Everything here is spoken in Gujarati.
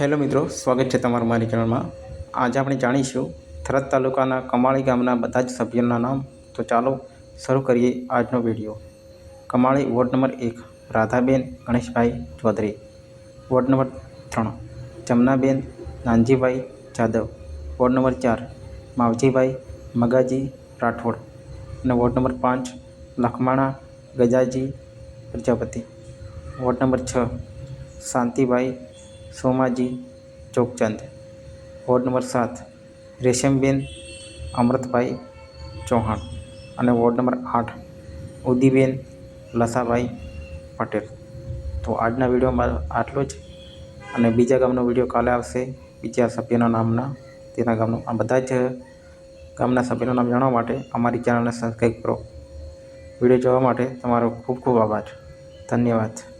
હેલો મિત્રો, સ્વાગત છે તમારું મારી ચેનલમાં. આજે આપણે જાણીશું થરાદ તાલુકાના કમાળી ગામના બધા જ સભ્યોના નામ. તો ચાલો શરૂ કરીએ આજનો વીડિયો. કમાળી વોર્ડ નંબર એક, રાધાબેન ગણેશભાઈ ચૌધરી. વોર્ડ નંબર ત્રણ, જમનાબેન નાનજીભાઈ જાદવ. વોર્ડ નંબર ચાર, માવજીભાઈ મગાજી રાઠોડ. અને વોર્ડ નંબર પાંચ, લખમાણા ગજાજી પ્રજાપતિ. વોર્ડ નંબર છ, શાંતિભાઈ સોમાજી ચોકચંદ. વોર્ડ નંબર સાત, રેશમબેન અમૃતભાઈ ચૌહાણ. અને વોર્ડ નંબર આઠ, ઉદીબેન લસાભાઈ પટેલ. તો આજના વિડીયોમાં આટલો જ. અને બીજા ગામનો વીડિયો કાલે આવશે. બીજા સભ્યના નામના. તેના ગામનું આ બધા જ ગામના સભ્યનું નામ જાણવા માટે અમારી ચેનલને સબસ્ક્રાઈબ કરો. વીડિયો જોવા માટે તમારો ખૂબ ખૂબ આભાર. ધન્યવાદ.